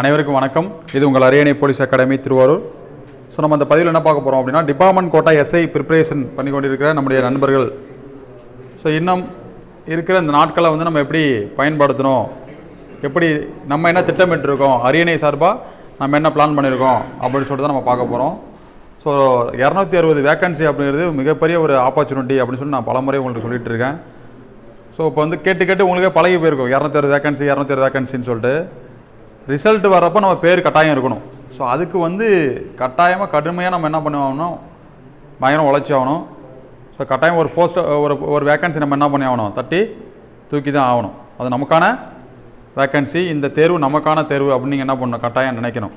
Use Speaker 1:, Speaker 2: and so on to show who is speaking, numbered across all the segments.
Speaker 1: அனைவருக்கும் வணக்கம். இது உங்கள் அரியணை போலீஸ் அகாடமி திருவாரூர். ஸோ நம்ம அந்த பதிவில் என்ன பார்க்க போகிறோம் அப்படின்னா டிபார்ட்மெண்ட் கோட்டா எஸ்ஐ ப்ரிப்பரேஷன் பண்ணி கொண்டிருக்கிற நம்முடைய நண்பர்கள். ஸோ இன்னும் இருக்கிற இந்த நாட்களை வந்து நம்ம எப்படி பயன்படுத்தணும்? எப்படி நம்ம என்ன திட்டமிட்டிருக்கோம்? அரியணை சார்பாக நம்ம என்ன பிளான் பண்ணியிருக்கோம் அப்படின்னு சொல்லிட்டு தான் நம்ம பார்க்க போகிறோம் ஸோ இரநூத்தி அறுபது வேக்கன்சி அப்படிங்கிறது மிகப்பெரிய ஒரு ஆப்பர்ச்சுனிட்டி அப்படின்னு சொல்லி நான் பலமுறை உங்களுக்கு சொல்லிட்டு இருக்கேன். ஸோ இப்போ வந்து கேட்டு கேட்டு உங்களுக்கே பழகி போயிருக்கோம். இரநூத்தி அறுபது வேகன்சி இரநூத்தி அறுபது வேகன்சின்னு சொல்லிட்டு. ரிசல்ட் வர்றப்போ நம்ம பேர் கட்டாயம் இருக்கணும். ஸோ அதுக்கு வந்து கட்டாயமாக கடுமையாக நம்ம என்ன பண்ணுவோம்னா பயங்கரம் உழைச்சி ஆகணும். ஸோ கட்டாயம் ஒரு போஸ்ட் ஒரு ஒரு வேக்கன்சி நம்ம என்ன பண்ணி ஆகணும் தட்டி தூக்கி தான் ஆகணும். அது நமக்கான வேக்கன்சி இந்த தேர்வு நமக்கான தேர்வு அப்படின்னு நீங்கள் என்ன பண்ணணும்? கட்டாயம் நினைக்கணும்.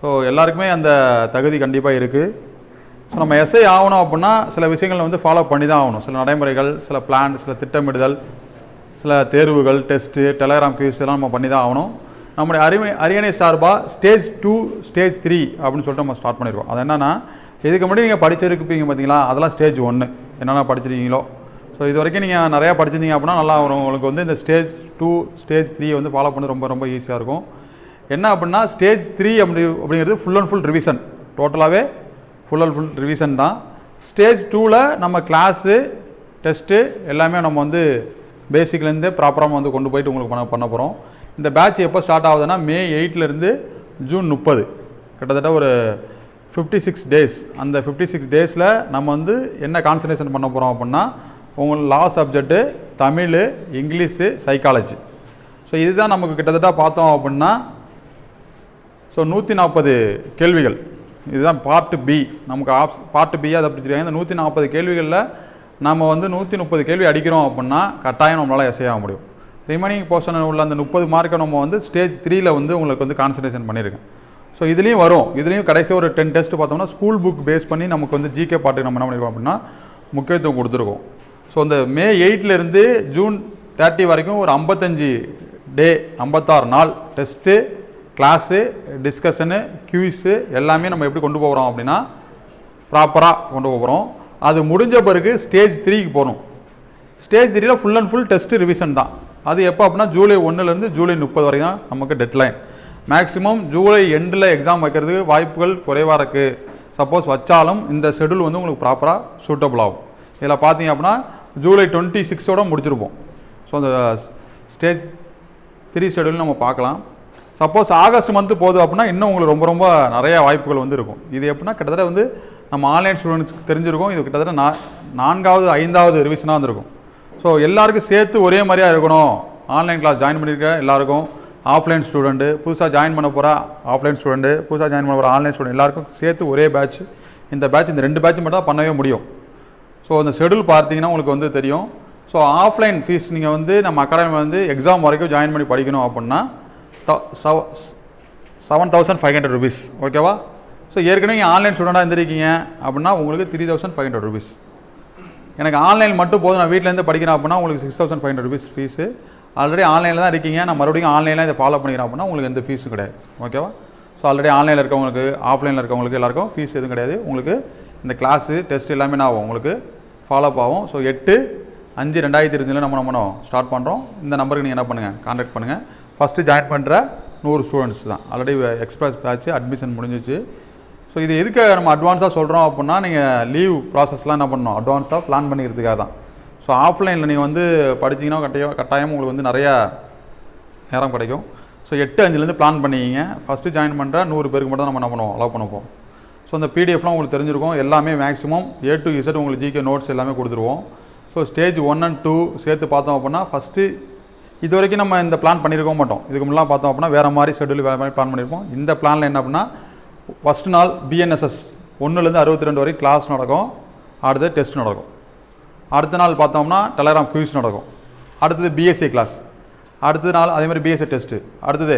Speaker 1: ஸோ எல்லாருக்குமே அந்த தகுதி கண்டிப்பாக இருக்குது ஸோ நம்ம எஸ்ஐ ஆகணும் அப்படின்னா சில விஷயங்களை வந்து ஃபாலோ பண்ணி தான் ஆகணும். சில நடைமுறைகள் சில பிளான் சில திட்டமிடுதல் சில தேர்வுகள் டெஸ்ட்டு டெலகிராம் கியூஸ் எல்லாம் நம்ம பண்ணி தான் ஆகணும். நம்முடைய அரியணை அரியணை சார்பாக ஸ்டேஜ் டூ ஸ்டேஜ் த்ரீ அப்படின்னு சொல்லிட்டு நம்ம ஸ்டார்ட் பண்ணிடுவோம் அது என்னென்னா இதுக்கு முன்னாடி நீங்கள் படிச்சிருப்பீங்க பார்த்தீங்களா அதெல்லாம் ஸ்டேஜ் ஒன்று என்னென்ன படிச்சிருக்கீங்களோ? ஸோ இது வரைக்கும் நீங்கள் நிறையா படிச்சிருந்தீங்க அப்படின்னா நல்லா வரும். உங்களுக்கு வந்து இந்த ஸ்டேஜ் டூ ஸ்டேஜ் த்ரீ வந்து ஃபாலோ பண்ண ரொம்ப ரொம்ப ஈஸியாக இருக்கும். என்ன அப்படின்னா ஸ்டேஜ் த்ரீ அப்படி அப்படிங்கிறது ஃபுல் அண்ட் ஃபுல் ரிவிஷன் டோட்டலாகவே ஃபுல் அண்ட் ஃபுல் ரிவிஷன் தான். ஸ்டேஜ் டூவில் நம்ம கிளாஸு டெஸ்ட்டு எல்லாமே நம்ம வந்து பேசிக்லேருந்து ப்ராப்பராக வந்து கொண்டு போயிட்டு உங்களுக்கு பண்ண பண்ண போகிறோம் இந்த பேட்ச் எப்போ ஸ்டார்ட் ஆகுதுன்னா மே எயிட்லேருந்து ஜூன் முப்பது. கிட்டத்தட்ட ஒரு ஃபிஃப்டி சிக்ஸ் டேஸ் அந்த ஃபிஃப்டி சிக்ஸ் டேஸில் நம்ம வந்து என்ன கான்சன்ட்ரேஷன் பண்ண போகிறோம் அப்படின்னா உங்கள் law subject Tamil English psychology so இதுதான் நமக்கு கிட்டத்தட்ட பார்த்தோம் அப்படின்னா ஸோ நூற்றி நாற்பது கேள்விகள். இதுதான் பார்ட் பி நமக்கு ஆப்ஸ் பார்ட் பி அதை பிடிச்சிருக்காங்க. இந்த நூற்றி நாற்பது கேள்விகளில் நம்ம வந்து நூற்றி முப்பது கேள்வி அடிக்கிறோம் அப்படின்னா கட்டாயம் நம்மளால் எஸ்ஐ ஆக முடியும். ரிமைனிங் போர்ஷன் உள்ள அந்த முப்பது மார்க்கை நம்ம வந்து ஸ்டேஜ் த்ரீயில் வந்து உங்களுக்கு வந்து கான்சன்ட்ரேஷன் பண்ணியிருக்கேன் ஸோ இதுலேயும் வரும். இதுலேயும் கடைசி ஒரு டென் டெஸ்ட் பார்த்தோம்னா ஸ்கூல் புக் பேஸ் பண்ணி நமக்கு வந்து ஜிகே பாட்டுக்கு நம்ம என்ன பண்ணிருக்கோம் அப்படின்னா முக்கியத்துவம் கொடுத்துருக்கோம். ஸோ அந்த மே எயிட்லேருந்து ஜூன் தேர்ட்டி வரைக்கும் ஒரு ஐம்பத்தஞ்சு டே ஐம்பத்தாறு நாள் டெஸ்ட்டு கிளாஸு டிஸ்கஷனு க்யூஸு எல்லாமே நம்ம எப்படி கொண்டு போகிறோம் அப்படின்னா ப்ராப்பராக கொண்டு போகிறோம் அது முடிஞ்ச பிறகு ஸ்டேஜ் த்ரீக்கு போகணும். ஸ்டேஜ் த்ரீயில் full and full test revision தான். அது எப்போ அப்படின்னா ஜூலை ஒன்றுலேருந்து ஜூலை முப்பது வரைக்கும் தான் நமக்கு டெட்லைன் மேக்ஸிமம் ஜூலை எண்டில் எக்ஸாம் வைக்கிறதுக்கு வாய்ப்புகள் குறைவாக இருக்குது சப்போஸ் வச்சாலும் இந்த ஷெடியூல் வந்து உங்களுக்கு ப்ராப்பராக சூட்டபிள் ஆகும். இதில் பார்த்தீங்க அப்படின்னா ஜூலை டுவெண்ட்டி சிக்ஸோட முடிச்சிருப்போம். ஸோ அந்த ஸ்டேஜ் த்ரீ ஷெடியூல் நம்ம பார்க்கலாம். சப்போஸ் ஆகஸ்ட் மந்த்து போகுது அப்படின்னா இன்னும் உங்களுக்கு ரொம்ப ரொம்ப நிறையா வாய்ப்புகள் வந்து இருக்கும். இது எப்படின்னா கிட்டத்தட்ட வந்து நம்ம ஆன்லைன் ஸ்டூடெண்ட்ஸ்க்கு தெரிஞ்சிருக்கும். இது கிட்டத்தட்ட நா நான்காவது ஐந்தாவது ரிவிஷனாக இருந்திருக்கும் ஸோ எல்லாருக்கும் சேர்த்து ஒரே மாதிரியாக இருக்கணும். ஆன்லைன் கிளாஸ் ஜாயின் பண்ணியிருக்க எல்லாருக்கும். ஆஃப்லைன் ஸ்டூடெண்ட்டு புதுசாக ஜாயின் பண்ண போகிற ஆஃப்லைன் ஸ்டூடெண்ட்டு புதுசாக ஜாயின் பண்ண போகிற ஆன்லைன் ஸ்டூடெண்ட் எல்லாருக்கும் சேர்த்து ஒரே பேட்ச் இந்த பேட்ச் இந்த ரெண்டு பேட்ச் மட்டும் தான் பண்ணவே முடியும். ஸோ அந்த ஷெடியூல் பார்த்தீங்கன்னா உங்களுக்கு வந்து தெரியும். ஸோ ஆஃப்லைன் ஃபீஸ் நீங்கள் வந்து நம்ம அகாடமி வந்து எக்ஸாம் வரைக்கும் ஜாயின் பண்ணி படிக்கணும் அப்படின்னா seven thousand five hundred rupees ஓகேவா ஸோ ஏற்கனவே நீங்கள் ஆன்லைன் ஸ்டூடெண்ட்டாக இருந்திருக்கீங்க அப்படின்னா உங்களுக்கு three thousand five hundred rupees எனக்கு ஆன்லைன் மட்டும் போதும். நான் வீட்டிலேருந்து படிக்கிறேன் அப்படின்னா உங்களுக்கு six thousand five hundred rupees fees already ஆன்லைனில் தான் இருக்கீங்க. நான் மறுபடியும் ஆன்லைனில் இதை ஃபாலோ பண்ணிக்கிறேன் அப்படின்னா உங்களுக்கு எந்த ஃபீஸும் கிடையாது. ஓகேவா ஸோ ஆல்ரெடி ஆன்லைனில் இருக்கவங்களுக்கு ஆஃப்லைனில் இருக்கவங்களுக்கு எல்லாருக்கும் ஃபீஸ் எதுவும் கிடையாது. உங்களுக்கு இந்த கிளாஸு டெஸ்ட் எல்லாமே நான் ஆகும். உங்களுக்கு ஃபாலோ அப் ஆகும். ஸோ எட்டு அஞ்சு ரெண்டாயிரத்தி இருபதுல நம்ம நம்ம ஸ்டார்ட் பண்ணுறோம் இந்த நம்பருக்கு நீங்கள் என்ன பண்ணுங்கள் கான்டாக்ட் பண்ணுங்கள் ஃபஸ்ட்டு ஜாயின் பண்ணுற நூறு ஸ்டூடெண்ட்ஸ் தான். ஆல்ரெடி எக்ஸ்பிரஸ் பேட்ச் அட்மிஷன் முடிஞ்சிச்சு. ஸோ இது எதுக்கு நம்ம அட்வான்ஸாக சொல்கிறோம் அப்படின்னா நீங்கள் லீவ் ப்ராசஸ்லாம் என்ன பண்ணணும்? அட்வான்ஸாக பிளான் பண்ணிக்கிறதுக்காக தான். ஸோ ஆஃப்லைனில் நீங்கள் வந்து படிச்சீங்கன்னா கட்டாயம் கட்டாயம் உங்களுக்கு வந்து நிறையா நேரம் கிடைக்கும். ஸோ எட்டு அஞ்சுலேருந்து பிளான் பண்ணிக்கிங்க. ஃபஸ்ட்டு ஜாயின் பண்ணுற நூறு பேருக்கு மட்டும் நம்ம என்ன பண்ணுவோம்? அலோவ் பண்ணுவோம். ஸோ அந்த பிடிஎஃப்லாம் உங்களுக்கு தெரிஞ்சிருக்கும். எல்லாமே மேக்ஸிமம் ஏ டு இசட் உங்களுக்கு ஜிகே நோட்ஸ் எல்லாமே கொடுத்துருவோம். So stage one and two சேர்த்து பார்த்தோம் அப்படின்னா ஃபஸ்ட்டு இது வரைக்கும் நம்ம இந்த பிளான் பண்ணியிருக்க மாட்டோம். இதுக்கு முன்னாடி பார்த்தோம் அப்படின்னா வேறு மாதிரி ஷெடியூல் வேறு மாதிரி பிளான் பண்ணியிருப்போம். இந்த பிளானில் என்ன அப்படின்னா ஃபஸ்ட் நாள் பிஎன்எஸ்எஸ் ஒன்றுலேருந்து அறுபத்தி ரெண்டு வரைக்கும் கிளாஸ் நடக்கும். அடுத்தது டெஸ்ட் நடக்கும். அடுத்த நாள் பார்த்தோம்னா டெலகிராம் குயிஸ் நடக்கும். அடுத்தது பிஎஸ்சி கிளாஸ் அடுத்த நாள் அதே மாதிரி பிஎஸ்சி டெஸ்ட்டு அடுத்தது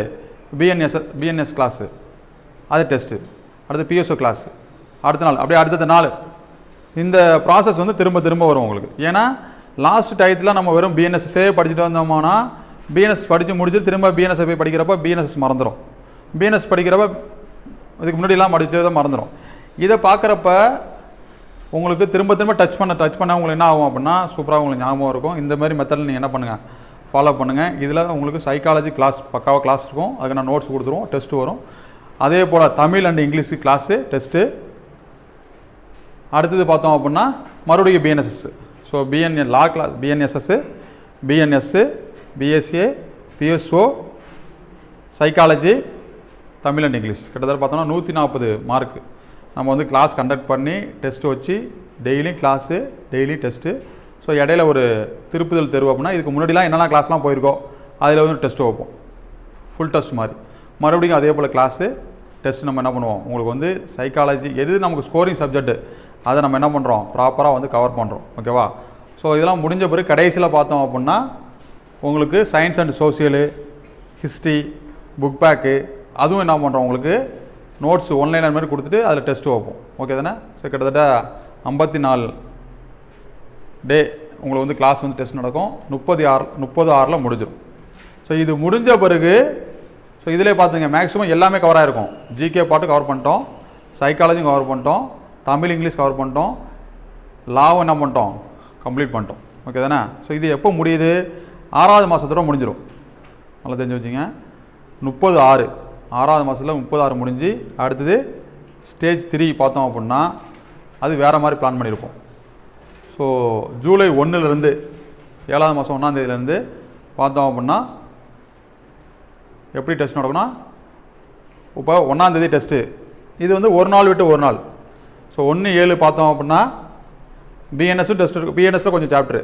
Speaker 1: பிஎன்எஸ் பிஎன்எஸ் கிளாஸு அது டெஸ்ட்டு அடுத்து பிஎஸ்ஓ கிளாஸ் அடுத்த நாள் அப்படியே அடுத்தது நாள். இந்த ப்ராசஸ் வந்து திரும்ப திரும்ப வரும் உங்களுக்கு. ஏன்னா லாஸ்ட் டயத்தில் நம்ம வெறும் பிஎன்எஸ்ஸே படிச்சுட்டு வந்தோம்னா பிஎன்எஸ் படித்து முடிச்சு திரும்ப பிஎன்எஸ் போய் படிக்கிறப்ப பிஎன்எஸ் மறந்துடும் பிஎன்எஸ் படிக்கிறப்ப இதுக்கு முன்னாடிலாம் படிச்சதை மறந்துடும் இதை பார்க்குறப்ப உங்களுக்கு திரும்ப திரும்ப டச் பண்ண டச் பண்ண உங்களுக்கு என்ன ஆகும் அப்படின்னா சூப்பராக உங்களுக்கு ஞாபகம் இருக்கும். இந்த மாதிரி மெத்தடில் நீங்கள் என்ன பண்ணுங்கள் ஃபாலோ பண்ணுங்கள் இதில் உங்களுக்கு சைக்காலஜி கிளாஸ் பக்காவாக கிளாஸ் இருக்கும். அதுக்கு நான் நோட்ஸ் கொடுத்துருவோம். டெஸ்ட்டு வரும். அதே போல் Tamil and English class test அடுத்தது பார்த்தோம் அப்படின்னா மறுபடியும் BNSS so BN law class BNSS BNS BSA BSO psychology Tamil and English கிட்டத்தட்ட பார்த்தோம்னா நூற்றி நாற்பது மார்க்கு நம்ம வந்து கிளாஸ் கண்டக்ட் பண்ணி டெஸ்ட் வச்சு டெய்லியும் கிளாஸு டெய்லி டெஸ்ட்டு ஸோ இடையில ஒரு திருப்புதல் தெருவு அப்படின்னா இதுக்கு முன்னாடிலாம் என்னென்ன கிளாஸ்லாம் போயிருக்கோ அதில் வந்து டெஸ்ட் வைப்போம். ஃபுல் டெஸ்ட் மாதிரி. மறுபடியும் அதே போல் கிளாஸு டெஸ்ட் நம்ம என்ன பண்ணுவோம்? உங்களுக்கு வந்து சைக்காலஜி எது நமக்கு ஸ்கோரிங் சப்ஜெக்ட் அதை நம்ம என்ன பண்ணுறோம் ப்ராப்பராக வந்து கவர் பண்ணுறோம் ஓகேவா ஸோ இதெல்லாம் முடிஞ்ச பிறகு கடைசியில் பார்த்தோம் அப்படின்னா உங்களுக்கு science and social history book back அதுவும் என்ன பண்ணுறோம் உங்களுக்கு? நோட்ஸ் ஒன்லைனர் மாதிரி கொடுத்துட்டு அதில் டெஸ்ட்டு வைப்போம். ஓகே தானே? ஸோ கிட்டத்தட்ட ஐம்பத்தி நாலு டே உங்களுக்கு வந்து கிளாஸ் வந்து டெஸ்ட் நடக்கும். முப்பது ஆறு முப்பது ஆறில் முடிஞ்சிடும் ஸோ இது முடிஞ்ச பிறகு ஸோ இதிலே பார்த்துங்க மேக்ஸிமம் எல்லாமே கவர் ஆகிருக்கும் ஜிகே பாட்டு கவர் பண்ணிட்டோம். சைக்காலஜியும் கவர் பண்ணிட்டோம். தமிழ் இங்கிலீஷ் கவர் பண்ணிட்டோம். லாவும் என்ன பண்ணிட்டோம்? கம்ப்ளீட் பண்ணிட்டோம். ஓகே தானே? ஸோ இது எப்போ முடியுது? ஆறாவது மாதத்தோட முடிஞ்சிடும் நல்லா தெரிஞ்சு வச்சுங்க. முப்பது ஆறு. ஆறாவது மாதத்தில் முப்பதாறு முடிஞ்சு அடுத்தது ஸ்டேஜ் த்ரீ பார்த்தோம் அப்படின்னா அது வேறு மாதிரி பிளான் பண்ணியிருப்போம். ஸோ ஜூலை ஒன்றுலேருந்து ஏழாவது மாதம் ஒன்றாந்தேதியிலேருந்து பார்த்தோம் அப்படின்னா எப்படி டெஸ்ட் நடக்கும்னா இப்போ ஒன்றாந்தேதி டெஸ்ட்டு இது வந்து ஒரு நாள் விட்டு ஒரு நாள். ஸோ ஒன்று ஏழு பார்த்தோம் அப்படின்னா பிஎன்எஸும் டெஸ்ட் இருக்கும் பிஎன்எஸில் கொஞ்சம் சாப்ட்ரு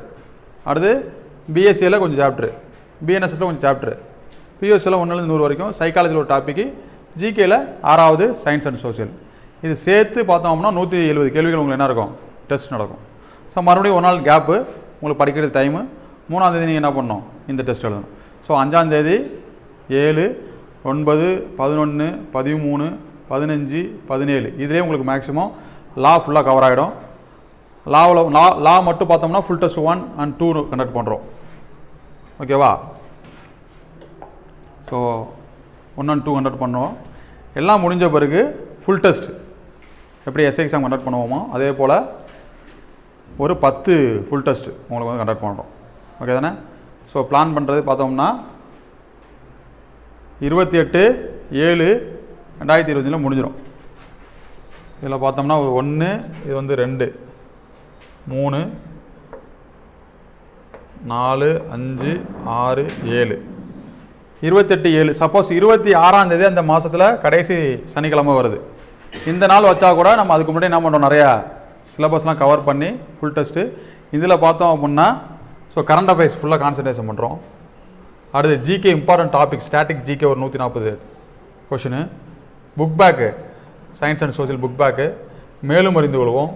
Speaker 1: அடுத்து பிஎஸ்சியில் கொஞ்சம் சாப்ட்ரு பிஎன்எஸ்ஸில் கொஞ்சம் சாப்ட்ரு பிஎஸ்சியில் ஒன்றுலேருந்து நூறு வரைக்கும் சைக்காலஜியில் ஒரு டாப்பிக்கு ஜிகேயில் ஆறாவது சயின்ஸ் அண்ட் சோஷியல் இது சேர்த்து பார்த்தோம் அப்படின்னா நூற்றி எழுபது கேள்விகள் உங்களுக்கு என்ன இருக்கும்? டெஸ்ட் நடக்கும். ஸோ மறுபடியும் ஒரு நாள் கேப்பு உங்களுக்கு படிக்கிறது டைமு மூணாந்தேதி நீங்கள் என்ன பண்ணணும்? இந்த டெஸ்ட் எழுதணும். ஸோ அஞ்சாந்தேதி ஏழு ஒன்பது பதினொன்று பதிமூணு பதினஞ்சு பதினேழு. இதிலே உங்களுக்கு மேக்ஸிமம் லா ஃபுல்லாக கவர் ஆகிடும் லாவில் லா லா மட்டும் பார்த்தோம்னா full test one and two conduct பண்ணுறோம் ஓகேவா so one and two conduct பண்ணுவோம். எல்லாம் முடிஞ்ச பிறகு ஃபுல் டெஸ்ட் எப்படி எஸ்ஐ எக்ஸாம் கண்டக்ட் பண்ணுவோமோ அதே போல் ஒரு பத்து ஃபுல் டெஸ்ட் உங்களுக்கு வந்து கண்டக்ட் பண்ணுறோம். ஓகே தானே? ஸோ பிளான் பண்ணுறது பார்த்தோம்னா இருபத்தி எட்டு ஏழு ரெண்டாயிரத்தி இருபத்தஞ்சில் முடிஞ்சிடும் இதில் பார்த்தோம்னா ஒரு ஒன்று இது வந்து ரெண்டு மூணு நாலு அஞ்சு ஆறு ஏழு. இருபத்தெட்டு ஏழு. சப்போஸ் இருபத்தி ஆறாம் தேதி அந்த மாதத்தில் கடைசி சனிக்கிழமை வருது. இந்த நாள் வச்சா கூட நம்ம அதுக்கு முன்னாடி என்ன பண்ணுறோம் நிறையா சிலபஸ்லாம் கவர் பண்ணி ஃபுல் டெஸ்ட்டு இதில் பார்த்தோம் அப்படின்னா ஸோ கரண்ட் அஃபேர்ஸ் ஃபுல்லாக கான்சன்ட்ரேஷன் பண்ணுறோம் அடுத்து GK important topic static GK ஒரு நூற்றி நாற்பது question book back science and social book back மேலும் அறிந்து கொள்வோம்.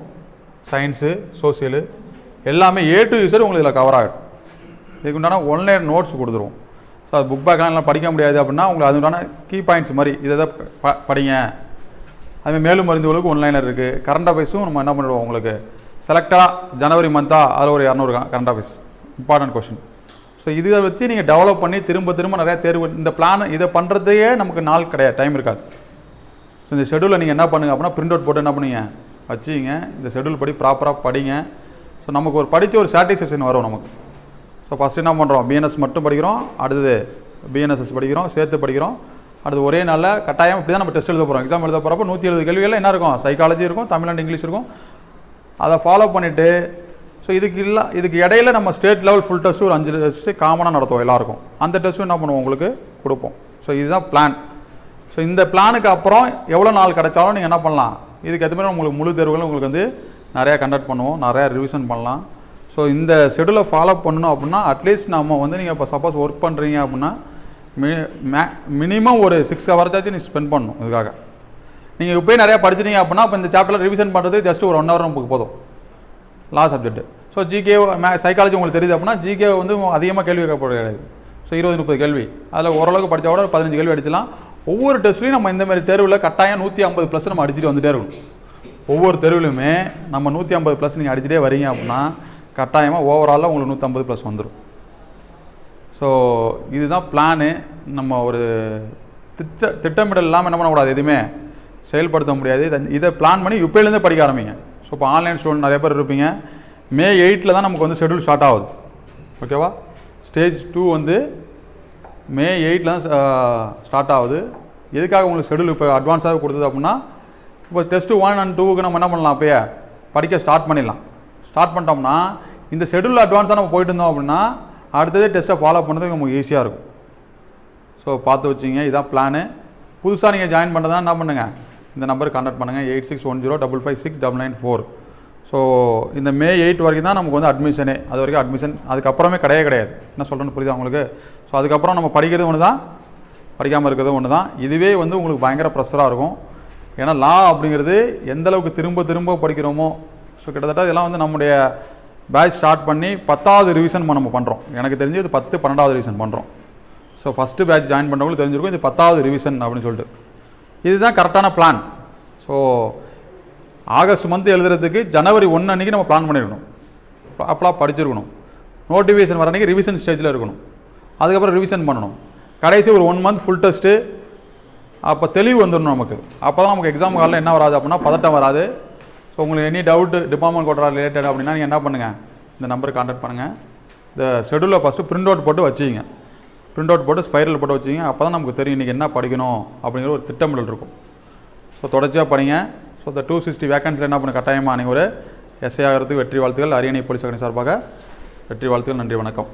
Speaker 1: சயின்ஸு சோசியலு எல்லாமே ஏ டு யூசர் உங்களுக்கு இதில் கவர் ஆகிடும் இதுக்கு உண்டான ஒன்லைன் நோட்ஸ் கொடுத்துருவோம். ஸோ அது புக் பேக்லாம் எல்லாம் படிக்க முடியாது அப்படின்னா உங்களுக்கு அதுக்கான கீ பாயிண்ட்ஸ் மாதிரி இதை தான் ப படிங்க. அதுமாதிரி மேலும் மருந்துகளுக்கு ஒன்லைனர் இருக்குது கரண்ட் அஃபேர்ஸும் நம்ம என்ன பண்ணிடுவோம் உங்களுக்கு? செலக்டாக ஜனவரி மந்தா அதில் ஒரு இரநூறு current affairs important question so இதை வச்சு நீங்கள் டெவலப் பண்ணி திரும்ப திரும்ப நிறையா தேர்வு இந்த பிளான் இதை பண்ணுறதையே நமக்கு நாள் கிடையாது டைம் இருக்காது. ஸோ இந்த ஷெடியூலை நீங்கள் என்ன பண்ணுங்க அப்படின்னா பிரிண்ட் அவுட் போட்டு என்ன பண்ணுங்க வச்சுங்க இந்த ஷெடியூல் படி ப்ராப்பராக படிங்க. ஸோ நமக்கு ஒரு படித்த ஒரு சாட்டிஸ்ஃபேக்ஷன் வரும் நமக்கு. ஸோ ஃபஸ்ட்டு என்ன பண்ணுறோம் பிஎன்எஸ் மட்டும் படிக்கிறோம். அடுத்தது பிஎன்எஸ்எஸ் படிக்கிறோம். சேர்த்து படிக்கிறோம். அடுத்து ஒரே நாளில் கட்டாயம் இப்படி தான் நம்ம டெஸ்ட் எழுத போகிறோம் எக்ஸாம் எழுத போகிறப்ப நூற்றி எழுபது கேள்விகள் என்ன இருக்கும்? சைக்காலஜி இருக்கும் தமிழ் அண்ட் இங்கிலீஷ் இருக்கும். அதை ஃபாலோ பண்ணிவிட்டு ஸோ இதுக்கு இல்லை இதுக்கு இடையில நம்ம ஸ்டேட் லெவல் ஃபுல் டெஸ்ட்டு ஒரு அஞ்சு டெஸ்ட்டு காமனாக நடத்துவோம் எல்லாருக்கும். அந்த டெஸ்ட்டும் என்ன பண்ணுவோம்? உங்களுக்கு கொடுப்போம். ஸோ இதுதான் பிளான் ஸோ இந்த பிளானுக்கு அப்புறம் எவ்வளோ நாள் கிடைச்சாலும் நீங்கள் என்ன பண்ணலாம்? இதுக்கு ஏற்ற மாதிரி உங்களுக்கு முழு தேர்வுகளும் உங்களுக்கு வந்து நிறையா கண்டக்ட் பண்ணுவோம். நிறையா ரிவிஷன் பண்ணலாம். ஸோ இந்த ஷெடியூலை ஃபாலோ பண்ணணும் அப்படின்னா அட்லீஸ்ட் நம்ம வந்து நீங்கள் இப்போ சப்போஸ் ஒர்க் பண்ணுறீங்க அப்படின்னா மி மே மினிமம் ஒரு சிக்ஸ் ஹவர்ஸாச்சும் நீ ஸ்பெண்ட் பண்ணணும் இதுக்காக. நீங்கள் இப்போயே நிறையா படிச்சிட்டீங்க அப்படின்னா இப்போ இந்த சாப்டரில் ரிவிஷன் பண்ணுறது ஜஸ்ட் ஒரு ஒன் ஹவர் நமக்கு போதும். லா சப்ஜெக்ட் ஸோ ஜிகே மே சைக்காலஜி உங்களுக்கு தெரியுது அப்படின்னா ஜிகே வந்து அதிகமாக கேள்வி கேட்கப்பட கிடையாது ஸோ இருபது முப்பது கேள்வி. அதில் ஓரளவுக்கு படித்தா கூட பதினஞ்சு கேள்வி அடிச்சலாம் ஒவ்வொரு டெஸ்ட்லையும் நம்ம இந்த மாதிரி தேர்வில் கட்டாயம் நூற்றி ஐம்பது ப்ளஸ் நம்ம அடிச்சுட்டு வந்துட்டே இருக்கணும். ஒவ்வொரு தெருவிலுமே நம்ம நூற்றி ஐம்பது ப்ளஸ் நீங்கள் அடிச்சுட்டே வரீங்க அப்படின்னா கட்டாயமாக ஓவராலாக உங்களுக்கு நூற்றம்பது ப்ளஸ் வந்துடும் ஸோ இதுதான் பிளானு நம்ம ஒரு திட்ட திட்டமிடல் இல்லாமல் என்ன பண்ணக்கூடாது எதுவுமே? செயல்படுத்த முடியாது. இதை- பிளான் பண்ணி இப்போலேருந்தே படிக்க ஆரம்பிங்க. ஸோ இப்போ ஆன்லைன் ஸ்டூடெண்ட் நிறைய பேர் இருப்பீங்க. மே எயிட்டில் தான் நமக்கு வந்து ஷெடியூல் ஸ்டார்ட் ஆகுது. ஓகேவா ஸ்டேஜ் டூ வந்து மே எயிட்டில் தான் ஸ்டார்ட் ஆகுது. எதுக்காக உங்களுக்கு ஷெடியூல் இப்போ அட்வான்ஸாக கொடுத்தது அப்படின்னா இப்போ டெஸ்ட்டு ஒன் அண்ட் டூவுக்கு நம்ம என்ன பண்ணலாம் அப்போயே படிக்க ஸ்டார்ட் பண்ணிடலாம். ஸ்டார்ட் பண்ணிட்டோம்னா இந்த ஷெடியூல் அட்வான்ஸாக நம்ம போயிட்டு இருந்தோம் அப்படின்னா அடுத்ததே டெஸ்ட்டை ஃபாலோ பண்ணுறதுக்கு நமக்கு ஈஸியாக இருக்கும். ஸோ பார்த்து வச்சிங்க இதான் பிளானு புதுசாக நீங்கள் ஜாயின் பண்ணுறதா என்ன பண்ணுங்கள் இந்த நம்பருக்கு கான்டாக்ட் பண்ணுங்கள் eight six one zero double five six double nine four so இந்த மே எயிட் வரைக்கும் தான் நமக்கு வந்து அட்மிஷனே அது வரைக்கும் அட்மிஷன் அதுக்கப்புறமே கிடையவே கிடையாது. என்ன சொல்கிறேன்னு புரியுதா உங்களுக்கு? ஸோ அதுக்கப்புறம் நம்ம படிக்கிறது ஒன்று தான். படிக்காமல் இருக்கிறது ஒன்று தான். இதுவே வந்து உங்களுக்கு பயங்கர ப்ரெஷராக இருக்கும். ஏன்னா லா அப்படிங்கிறது எந்தளவுக்கு திரும்ப திரும்ப படிக்கிறோமோ ஸோ கிட்டத்தட்ட இதெல்லாம் வந்து நம்முடைய பேட்ச் ஸ்டார்ட் பண்ணி பத்தாவது ரிவிஷன் நம்ம பண்ணுறோம் எனக்கு தெரிஞ்சு இது பத்து பன்னெண்டாவது ரிவிஷன் பண்ணுறோம் ஸோ ஃபஸ்ட்டு பேட்ச் ஜாயின் பண்ணுறவங்களுக்கு தெரிஞ்சிருக்கும் இது பத்தாவது ரிவிஷன் அப்படின்னு சொல்லிட்டு. இதுதான் கரெக்டான பிளான் ஸோ ஆகஸ்ட் மந்த் எழுதுறதுக்கு ஜனவரி ஒன்று அன்றைக்கி நம்ம பிளான் பண்ணியிருக்கணும் ப்ராப்பராக படிச்சிருக்கணும். நோட்டிஃபிகேஷன் வர அன்றைக்கி ரிவிஷன் ஸ்டேஜில் இருக்கணும். அதுக்கப்புறம் ரிவிஷன் பண்ணணும். கடைசி ஒரு ஒன் மந்த் ஃபுல் டெஸ்ட்டு அப்போ தெளிவு வந்துடணும் நமக்கு. அப்போ தான் நமக்கு எக்ஸாம் காலில் என்ன வராது அப்படின்னா பதட்டம் வராது. ஸோ உங்களுக்கு any doubt department quota related அப்படின்னா நீங்கள் என்ன பண்ணுங்கள் இந்த நம்பருக்கு கான்டாக்ட் பண்ணுங்கள் இந்த ஷெடியூலில் ஃபஸ்ட்டு பிரிண்ட் அவுட் போட்டு வச்சுக்கிங்க. பிரிண்ட் அவுட் போட்டு ஸ்பைரல் போட்டு வச்சுக்கிங்க. அப்போ தான் நமக்கு தெரியும் இன்றைக்கி என்ன படிக்கணும் அப்படிங்கிற ஒரு திட்டமிடல் இருக்கும். ஸோ தொடர்ச்சியாக படிங்க. ஸோ இந்த டூ சிக்ஸ்டி வேகன்சியில் என்ன பண்ண கட்டாயமாக நீங்கள் ஒரு எஸ்ஐ ஆகிறதுக்கு வெற்றி வாழ்த்துக்கள். அரியணை போலீஸ் அகாடமி சார்பாக வெற்றி வாழ்த்துக்கள். நன்றி வணக்கம்.